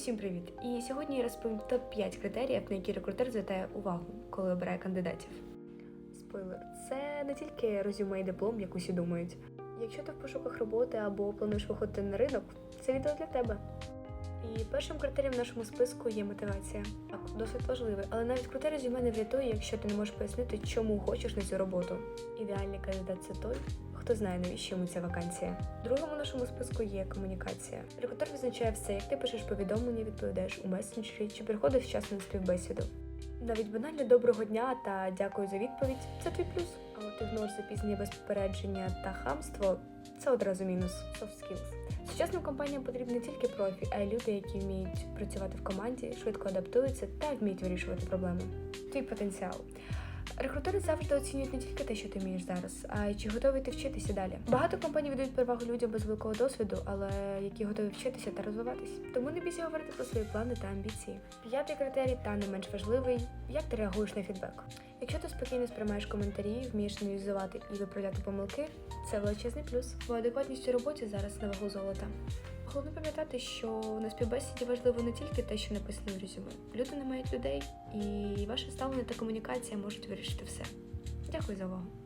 Усім привіт! І сьогодні я розповім топ-5 критеріїв, на які рекрутер звертає увагу, коли обирає кандидатів. Спойлер, це не тільки резюме і диплом, як усі думають. Якщо ти в пошуках роботи або плануєш виходити на ринок, це відео для тебе. І першим критерієм в нашому списку є мотивація. Так, досить важливий, але навіть круте резюме не врятує, якщо ти не можеш пояснити, чому хочеш на цю роботу. Ідеальний кандидат це той, хто знає, навіщо йому ця вакансія. Другим у нашому списку є комунікація. Рекрутер визначає все, як ти пишеш повідомлення, відповідаєш у месенджері чи приходиш вчасно на співбесіду. Навіть банальне доброго дня та дякую за відповідь це твій плюс. А от ігнор запізнення без попередження та хамство це одразу мінус soft skills. Сучасним компаніям потрібні не тільки профі, а й люди, які вміють працювати в команді, швидко адаптуються та вміють вирішувати проблеми. Твій потенціал. Рекрутери завжди оцінюють не тільки те, що ти вмієш зараз, а й чи готовий ти вчитися далі. Багато компаній віддають перевагу людям без великого досвіду, але які готові вчитися та розвиватись. Тому не бійся говорити про свої плани та амбіції. П'ятий критерій, та не менш важливий, як ти реагуєш на фідбек. Якщо ти спокійно сприймаєш коментарі, вмієш аналізувати і виправляти помилки, це величезний плюс. Бо адекватність у роботі зараз на вагу золота. Головне пам'ятати, що на співбесіді важливо не тільки те, що написано в резюме. Люди не мають людей, і ваше ставлення та комунікація можуть вирішити все. Дякую за увагу.